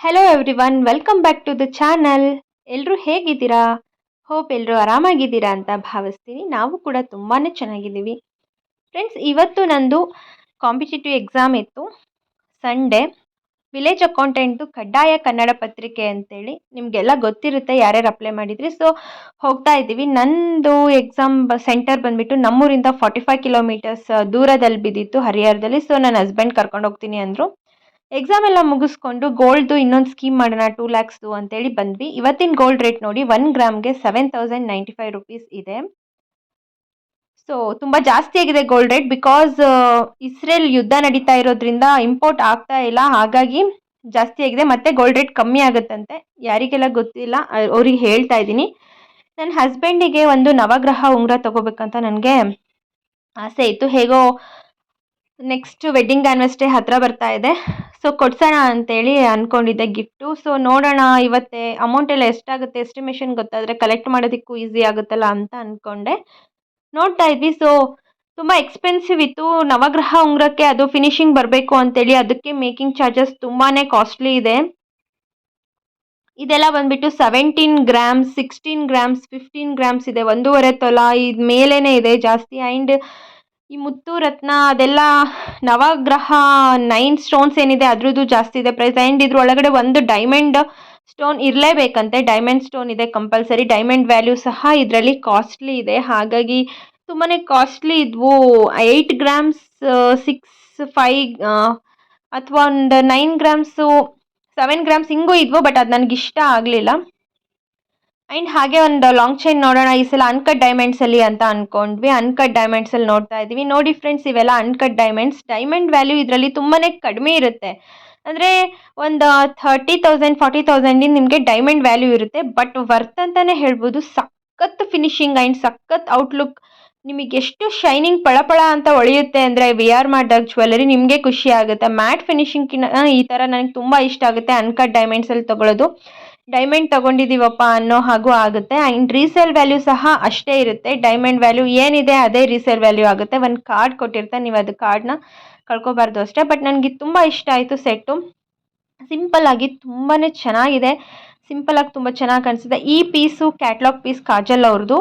Hello everyone welcome back to the channel ಎಲ್ಲರೂ ಹೇಗಿದ್ದೀರಾ? Hope ಎಲ್ಲರೂ ಆರಾಮಾಗಿದ್ದೀರಾ ಅಂತ ಭಾವಿಸ್ತೀನಿ. ನಾವು ಕೂಡ ತುಂಬಾ ಚೆನ್ನಾಗಿದ್ದೀವಿ. ಫ್ರೆಂಡ್ಸ್ ಇವತ್ತು ನಂದು ಕಾಂಪಿಟೇಟಿವ್ ಎಕ್ಸಾಮ್ ಇತ್ತು. ಸಂಡೇ ವಿಲೇಜ್ ಅಕೌಂಟೆಂಟು ಕಡ್ಡಾಯ ಕನ್ನಡ ಪತ್ರಿಕೆ ಅಂತೇಳಿ ನಿಮಗೆಲ್ಲ ಗೊತ್ತಿರುತ್ತೆ ಯಾರ್ಯಾರು ಅಪ್ಲೈ ಮಾಡಿದ್ರಿ. ಸೊ ಹೋಗ್ತಾ ಇದ್ದೀವಿ. ನಂದು ಎಕ್ಸಾಮ್ ಸೆಂಟರ್ ಬಂದುಬಿಟ್ಟು ನಮ್ಮೂರಿಂದ ಫಾರ್ಟಿ ಫೈವ್ ಕಿಲೋಮೀಟರ್ಸ್ ದೂರದಲ್ಲಿ ಬಿದ್ದಿತ್ತು ಹರಿಹರದಲ್ಲಿ. ಸೊ ನನ್ನ ಹಸ್ಬೆಂಡ್ ಕರ್ಕೊಂಡು ಹೋಗ್ತೀನಿ ಅಂದರು. ಎಕ್ಸಾಮ್ ಎಲ್ಲ ಮುಗಿಸ್ಕೊಂಡು ಗೋಲ್ಡ್ದು ಇನ್ನೊಂದು ಸ್ಕೀಮ್ ಮಾಡೋಣ ಟೂ ಲ್ಯಾಕ್ಸ್ದು ಅಂತೇಳಿ ಬಂದ್ವಿ. ಇವತ್ತಿನ ಗೋಲ್ಡ್ ರೇಟ್ ನೋಡಿ one ಗ್ರಾಮ್ಗೆ seven thousand ninety five rupees ಇದೆ. ಸೊ ತುಂಬ ಜಾಸ್ತಿ ಆಗಿದೆ ಗೋಲ್ಡ್ ರೇಟ್ ಬಿಕಾಸ್ ಇಸ್ರೇಲ್ ಯುದ್ಧ ನಡೀತಾ ಇರೋದ್ರಿಂದ ಇಂಪೋರ್ಟ್ ಆಗ್ತಾ ಇಲ್ಲ. ಹಾಗಾಗಿ ಜಾಸ್ತಿ ಆಗಿದೆ. ಮತ್ತೆ ಗೋಲ್ಡ್ ರೇಟ್ ಕಮ್ಮಿ ಆಗುತ್ತಂತೆ. ಯಾರಿಗೆಲ್ಲ ಗೊತ್ತಿಲ್ಲ, ಅವ್ರಿಗೆ ಹೇಳ್ತಾ ಇದ್ದೀನಿ. ನನ್ನ ಹಸ್ಬೆಂಡಿಗೆ ಒಂದು ನವಗ್ರಹ ಉಂಗುರ ತಗೋಬೇಕಂತ ನನಗೆ ಆಸೆ ಇತ್ತು. ಹೇಗೋ ನೆಕ್ಸ್ಟ್ ವೆಡ್ಡಿಂಗ್ ಆ್ಯನಿವರ್ಸ್ಡೇ ಹತ್ತಿರ ಬರ್ತಾ ಇದೆ. ಸೊ ಕೊಡ್ಸೋಣ ಅಂತೇಳಿ ಅಂದ್ಕೊಂಡಿದ್ದೆ ಗಿಫ್ಟು ಸೊ ನೋಡೋಣ ಇವತ್ತೇ ಅಮೌಂಟ್ ಎಲ್ಲ ಎಷ್ಟಾಗುತ್ತೆ ಎಸ್ಟಿಮೇಷನ್ ಗೊತ್ತಾದರೆ ಕಲೆಕ್ಟ್ ಮಾಡೋದಕ್ಕೂ ಈಸಿ ಆಗುತ್ತಲ್ಲ ಅಂತ ಅಂದ್ಕೊಂಡೆ ನೋಡ್ತಾ ಇದ್ವಿ. ಸೊ ತುಂಬ ಎಕ್ಸ್ಪೆನ್ಸಿವ್ ಇತ್ತು. ನವಗ್ರಹ ಉಂಗ್ರಕ್ಕೆ ಅದು ಫಿನಿಶಿಂಗ್ ಬರಬೇಕು ಅಂತೇಳಿ ಅದಕ್ಕೆ ಮೇಕಿಂಗ್ ಚಾರ್ಜಸ್ ತುಂಬಾ ಕಾಸ್ಟ್ಲಿ ಇದೆ. ಇದೆಲ್ಲ ಬಂದ್ಬಿಟ್ಟು seventeen grams sixteen grams fifteen grams ಇದೆ. ಒಂದೂವರೆ ತೊಲ ಇದು ಮೇಲೇ ಇದೆ ಜಾಸ್ತಿ. ಆ್ಯಂಡ್ ಈ ಮುತ್ತು ರತ್ನ, ಅದೆಲ್ಲ ನವಗ್ರಹ, ನೈನ್ ಸ್ಟೋನ್ಸ್ ಏನಿದೆ ಅದ್ರದ್ದು ಜಾಸ್ತಿ ಇದೆ. ಪ್ರೈಸ್ ಆ್ಯಂಡ್ ಇದ್ರ ಒಳಗಡೆ ಒಂದು ಡೈಮಂಡ್ ಸ್ಟೋನ್ ಇರಲೇಬೇಕಂತೆ. ಡೈಮಂಡ್ ಸ್ಟೋನ್ ಇದೆ ಕಂಪಲ್ಸರಿ ಡೈಮಂಡ್ ವ್ಯಾಲ್ಯೂ ಸಹ ಇದರಲ್ಲಿ ಕಾಸ್ಟ್ಲಿ ಇದೆ. ಹಾಗಾಗಿ ತುಂಬಾ ಕಾಸ್ಟ್ಲಿ ಇದ್ವು. ಏಯ್ಟ್ ಗ್ರಾಮ್ಸ್ ಸಿಕ್ಸ್ ಫೈವ್ ಅಥವಾ ಒಂದು ನೈನ್ ಗ್ರಾಮ್ಸು ಸೆವೆನ್ ಗ್ರಾಮ್ಸ್ ಹಿಂಗೂ ಇದ್ವು ಬಟ್ ಅದು ನನಗಿಷ್ಟ ಆಗಲಿಲ್ಲ. ಆ್ಯಂಡ್ ಹಾಗೆ ಒಂದು ಲಾಂಗ್ ಚೈನ್ ನೋಡೋಣ, ಈ ಸಲ ಅನ್ಕಟ್ ಡೈಮಂಡ್ಸಲ್ಲಿ ಅಂತ ಅಂದ್ಕೊಂಡ್ವಿ ಅನ್ಕಟ್ ಡೈಮಂಡ್ಸಲ್ಲಿ ನೋಡ್ತಾ ಇದ್ದೀವಿ. ನೋಡಿ ಫ್ರೆಂಡ್ಸ್ ಇವೆಲ್ಲ ಅನ್ಕಟ್ ಡೈಮಂಡ್ಸ್ ಡೈಮಂಡ್ ವ್ಯಾಲ್ಯೂ ಇದರಲ್ಲಿ ತುಂಬಾ ಕಡಿಮೆ ಇರುತ್ತೆ. ಅಂದರೆ ಒಂದು ಥರ್ಟಿ ತೌಸಂಡ್ ಫಾರ್ಟಿ ತೌಸಂಡಿಂದ ನಿಮಗೆ ಡೈಮಂಡ್ ವ್ಯಾಲ್ಯೂ ಇರುತ್ತೆ. ಬಟ್ ವರ್ತ್ ಅಂತಲೇ ಹೇಳ್ಬೋದು. ಸಖತ್ ಫಿನಿಶಿಂಗ್ ಆ್ಯಂಡ್ ಸಖತ್ ಔಟ್ಲುಕ್ ನಿಮಗೆ ಎಷ್ಟು ಶೈನಿಂಗ್ ಪಳಪಳ ಅಂತ ಹೊಳೆಯುತ್ತೆ ಅಂದರೆ ವಿ ಆರ್ ಮಾಡಿದಾಗ ಜ್ಯುವೆಲರಿ ನಿಮಗೆ ಖುಷಿ ಆಗುತ್ತೆ. ಮ್ಯಾಟ್ ಫಿನಿಶಿಂಗ್ಕಿನ್ನ ಈ ಥರ ನನಗೆ ತುಂಬ ಇಷ್ಟ ಆಗುತ್ತೆ ಅನ್ಕಟ್ ಡೈಮಂಡ್ಸಲ್ಲಿ ತೊಗೊಳ್ಳೋದು ಡೈಮಂಡ್ ತಗೊಂಡಿದ್ದೀವಪ್ಪ ಅನ್ನೋ ಹಾಗೂ ಆಗುತ್ತೆ. ಆ್ಯಂಡ್ ರೀಸೇಲ್ ವ್ಯಾಲ್ಯೂ ಸಹ ಅಷ್ಟೇ ಇರುತ್ತೆ. ಡೈಮಂಡ್ ವ್ಯಾಲ್ಯೂ ಏನಿದೆ ಅದೇ ರೀಸೇಲ್ ವ್ಯಾಲ್ಯೂ ಆಗುತ್ತೆ. ಒಂದು ಕಾರ್ಡ್ ಕೊಟ್ಟಿರ್ತಾರೆ ನೀವು ಅದು ಕಾರ್ಡ್ನ ಕಳ್ಕೊಬಾರ್ದು ಅಷ್ಟೇ. ಬಟ್ ನನಗೆ ತುಂಬ ಇಷ್ಟ ಆಯಿತು ಸೆಟ್ಟು. ಸಿಂಪಲ್ಲಾಗಿ ತುಂಬಾ ಚೆನ್ನಾಗಿದೆ. ಸಿಂಪಲಾಗಿ ತುಂಬ ಚೆನ್ನಾಗಿ ಕಾಣಿಸಿದೆ. ಈ ಪೀಸು ಕ್ಯಾಟ್ಲಾಗ್ ಪೀಸ್ ಕಾಜಲ್ ಅವ್ರದ್ದು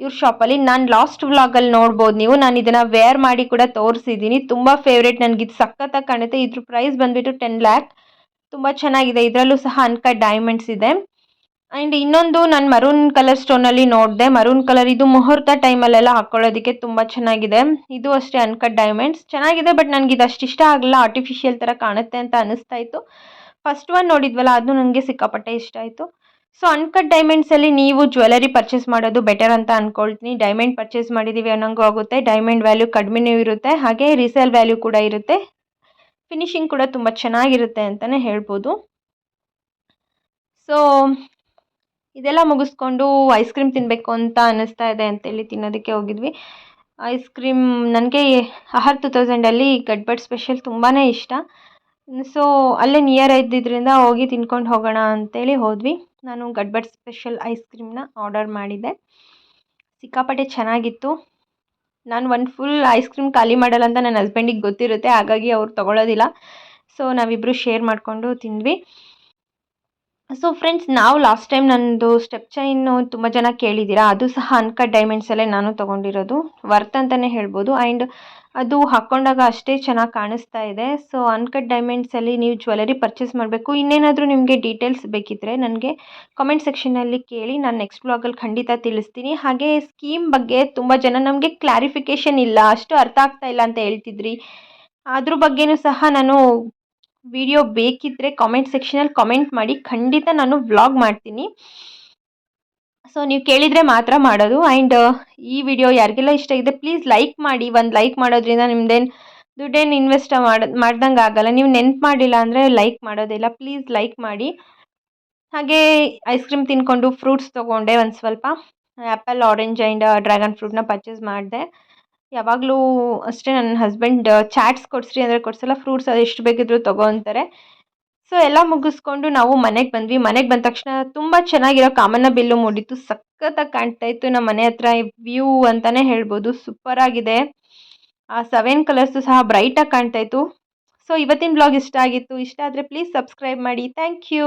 ಇವ್ರ ಶಾಪಲ್ಲಿ ನಾನು ಲಾಸ್ಟ್ ವ್ಲಾಗಲ್ಲಿ ನೋಡ್ಬೋದು ನೀವು. ನಾನು ಇದನ್ನು ವೇರ್ ಮಾಡಿ ಕೂಡ ತೋರಿಸಿದ್ದೀನಿ ತುಂಬ ಫೇವ್ರೇಟ್ ನನಗೆ ಇದು ಸಖತ್ತಾಗಿ ಕಾಣುತ್ತೆ. ಇದ್ರ ಪ್ರೈಸ್ ಬಂದುಬಿಟ್ಟು ಟೆನ್ ಲ್ಯಾಕ್ ತುಂಬ ಚೆನ್ನಾಗಿದೆ. ಇದರಲ್ಲೂ ಸಹ ಅನ್ಕಟ್ ಡೈಮಂಡ್ಸ್ ಇದೆ. ಆ್ಯಂಡ್ ಇನ್ನೊಂದು ನಾನು ಮರೂನ್ ಕಲರ್ ಸ್ಟೋನಲ್ಲಿ ನೋಡಿದೆ. ಮರೂನ್ ಕಲರ್ ಇದು ಮುಹೂರ್ತ ಟೈಮಲ್ಲೆಲ್ಲ ಹಾಕ್ಕೊಳ್ಳೋದಕ್ಕೆ ತುಂಬ ಚೆನ್ನಾಗಿದೆ. ಇದು ಅಷ್ಟೇ ಅನ್ಕಟ್ ಡೈಮಂಡ್ಸ್ ಚೆನ್ನಾಗಿದೆ ಬಟ್ ನನಗೆ ಇದು ಅಷ್ಟು ಇಷ್ಟ ಆಗಲ್ಲ ಆರ್ಟಿಫಿಷಿಯಲ್ ಥರ ಕಾಣುತ್ತೆ ಅಂತ ಅನಿಸ್ತಾ ಇತ್ತು. ಫಸ್ಟ್ ಒನ್ ನೋಡಿದ್ವಲ್ಲ, ಅದು ನನಗೆ ಸಿಕ್ಕಾಪಟ್ಟೆ ಇಷ್ಟ ಆಯಿತು. ಸೊ ಅನ್ಕಟ್ ಡೈಮಂಡ್ಸಲ್ಲಿ ನೀವು ಜ್ಯುವೆಲರಿ ಪರ್ಚೇಸ್ ಮಾಡೋದು ಬೆಟರ್ ಅಂತ ಅಂದ್ಕೊಳ್ತೀನಿ ಡೈಮಂಡ್ ಪರ್ಚೇಸ್ ಮಾಡಿದ್ದೀವಿ ಅನ್ನೋಂಗೂ ಆಗುತ್ತೆ. ಡೈಮಂಡ್ ವ್ಯಾಲ್ಯೂ ಕಡಿಮೆನೂ ಇರುತ್ತೆ. ಹಾಗೆ ರೀಸೇಲ್ ವ್ಯಾಲ್ಯೂ ಕೂಡ ಇರುತ್ತೆ. ಫಿನಿಶಿಂಗ್ ಕೂಡ ತುಂಬ ಚೆನ್ನಾಗಿರುತ್ತೆ ಅಂತಲೇ ಹೇಳ್ಬೋದು. ಸೊ ಇದೆಲ್ಲ ಮುಗಿಸ್ಕೊಂಡು ಐಸ್ ಕ್ರೀಮ್ ತಿನ್ನಬೇಕು ಅಂತ ಅನ್ನಿಸ್ತಾ ಇದೆ ಅಂತೇಳಿ ತಿನ್ನೋದಕ್ಕೆ ಹೋಗಿದ್ವಿ. ಐಸ್ ಕ್ರೀಮ್ ನನಗೆ ಆಹಾರ್ ಟು ತೌಸಂಡಲ್ಲಿ ಗಡ್ಬಡ್ ಸ್ಪೆಷಲ್ ತುಂಬಾ ಇಷ್ಟ. ಸೊ ಅಲ್ಲೇ ನಿಯರ್ ಇದ್ದಿದ್ದರಿಂದ ಹೋಗಿ ತಿನ್ಕೊಂಡು ಹೋಗೋಣ ಅಂತೇಳಿ ಹೋದ್ವಿ. ನಾನು ಗಡ್ಬಡ್ ಸ್ಪೆಷಲ್ ಐಸ್ ಕ್ರೀಮ್ನ ಆರ್ಡರ್ ಮಾಡಿದ್ದೆ. ಸಿಕ್ಕಾಪಟ್ಟೆ ಚೆನ್ನಾಗಿತ್ತು. ನಾನು ಒಂದು ಫುಲ್ ಐಸ್ ಕ್ರೀಮ್ ಖಾಲಿ ಮಾಡಲ್ಲ ಅಂತ ನನ್ನ ಹಸ್ಬೆಂಡಿಗೆ ಗೊತ್ತಿರುತ್ತೆ, ಹಾಗಾಗಿ ಅವ್ರು ತೊಗೊಳೋದಿಲ್ಲ. ಸೊ ನಾವಿಬ್ಬರು ಶೇರ್ ಮಾಡಿಕೊಂಡು ತಿಂದ್ವಿ. ಸೊ ಫ್ರೆಂಡ್ಸ್ ನಾವು ಲಾಸ್ಟ್ ಟೈಮ್ ನನ್ನದು ಸ್ಟೆಪ್ ಚೈನು ತುಂಬ ಜನ ಕೇಳಿದ್ದೀರಾ, ಅದು ಸಹ ಅನ್ಕಟ್ ಡೈಮಂಡ್ಸಲ್ಲೇ ನಾನು ತೊಗೊಂಡಿರೋದು. ವರ್ತ್ ಅಂತಲೇ ಹೇಳ್ಬೋದು. ಆ್ಯಂಡ್ ಅದು ಹಾಕ್ಕೊಂಡಾಗ ಅಷ್ಟೇ ಚೆನ್ನಾಗಿ ಕಾಣಿಸ್ತಾ ಇದೆ. ಸೊ ಅನ್ಕಟ್ ಡೈಮಂಡ್ಸಲ್ಲಿ ನೀವು ಜ್ಯುವೆಲರಿ ಪರ್ಚೇಸ್ ಮಾಡಬೇಕು. ಇನ್ನೇನಾದರೂ ನಿಮಗೆ ಡೀಟೇಲ್ಸ್ ಬೇಕಿದ್ರೆ ನನಗೆ ಕಮೆಂಟ್ ಸೆಕ್ಷನಲ್ಲಿ ಕೇಳಿ, ನಾನು ನೆಕ್ಸ್ಟ್ ಬ್ಲಾಗಲ್ಲಿ ಖಂಡಿತ ತಿಳಿಸ್ತೀನಿ. ಹಾಗೆ ಸ್ಕೀಮ್ ಬಗ್ಗೆ ತುಂಬ ಜನ ನಮಗೆ ಕ್ಲಾರಿಫಿಕೇಷನ್ ಇಲ್ಲ, ಅಷ್ಟು ಅರ್ಥ ಆಗ್ತಾ ಇಲ್ಲ ಅಂತ ಹೇಳ್ತಿದ್ರಿ. ಅದ್ರ ಬಗ್ಗೆಯೂ ಸಹ ನಾನು ವಿಡಿಯೋ ಬೇಕಿದ್ದರೆ ಕಾಮೆಂಟ್ ಸೆಕ್ಷನಲ್ಲಿ ಕಾಮೆಂಟ್ ಮಾಡಿ. ಖಂಡಿತ ನಾನು ವ್ಲಾಗ್ ಮಾಡ್ತೀನಿ. ಸೊ ನೀವು ಕೇಳಿದರೆ ಮಾತ್ರ ಮಾಡೋದು. ಆ್ಯಂಡ್ ಈ ವಿಡಿಯೋ ಯಾರಿಗೆಲ್ಲ ಇಷ್ಟ ಇದೆ ಪ್ಲೀಸ್ ಲೈಕ್ ಮಾಡಿ. ಒಂದು ಲೈಕ್ ಮಾಡೋದ್ರಿಂದ ನಿಮ್ದೇನು ದುಡ್ಡೇನು ಇನ್ವೆಸ್ಟ್ ಮಾಡೋ, ಮಾಡ್ದಂಗೆ ಆಗಲ್ಲ. ನೀವು ನೆನ್ಪು ಮಾಡಿಲ್ಲ ಅಂದರೆ ಲೈಕ್ ಮಾಡೋದಿಲ್ಲ. ಪ್ಲೀಸ್ ಲೈಕ್ ಮಾಡಿ. ಹಾಗೆ ಐಸ್ ಕ್ರೀಮ್ ತಿನ್ಕೊಂಡು ಫ್ರೂಟ್ಸ್ ತೊಗೊಂಡೆ ಒಂದು ಸ್ವಲ್ಪ. ಆ್ಯಪಲ್ ಆರೆಂಜ್ ಆ್ಯಂಡ್ ಡ್ರ್ಯಾಗನ್ ಫ್ರೂಟ್ನ ಪರ್ಚೇಸ್ ಮಾಡಿದೆ. ಯಾವಾಗಲೂ ಅಷ್ಟೇ ನನ್ನ ಹಸ್ಬೆಂಡ್ ಚಾಟ್ಸ್ ಕೊಡಿಸ್ರಿ ಅಂದರೆ ಕೊಡಿಸಲ್ಲ ಫ್ರೂಟ್ಸ್ ಅದು ಎಷ್ಟು ಬೇಕಿದ್ರೂ ತಗೋ ಅಂತಾರೆ. ಸೊ ಎಲ್ಲ ಮುಗಿಸ್ಕೊಂಡು ನಾವು ಮನೆಗೆ ಬಂದ್ವಿ. ಮನೆಗೆ ಬಂದ ತಕ್ಷಣ ತುಂಬ ಚೆನ್ನಾಗಿರೋ ಕಾಮನ ಬಿಲ್ಲು ಮೂಡಿತ್ತು. ಸಖತ್ತಾಗಿ ಕಾಣ್ತಾ ಇತ್ತು. ನಮ್ಮ ಮನೆ ಹತ್ರ ವ್ಯೂ ಅಂತಲೇ ಹೇಳ್ಬೋದು. ಸೂಪರಾಗಿದೆ ಆ ಸೆವೆನ್ ಕಲರ್ಸು ಸಹ ಬ್ರೈಟಾಗಿ ಕಾಣ್ತಾ ಇತ್ತು. ಸೊ ಇವತ್ತಿನ ಬ್ಲಾಗ್ ಇಷ್ಟ ಆಗಿತ್ತು. ಇಷ್ಟ ಆದರೆ ಪ್ಲೀಸ್ ಸಬ್ಸ್ಕ್ರೈಬ್ ಮಾಡಿ. Thank you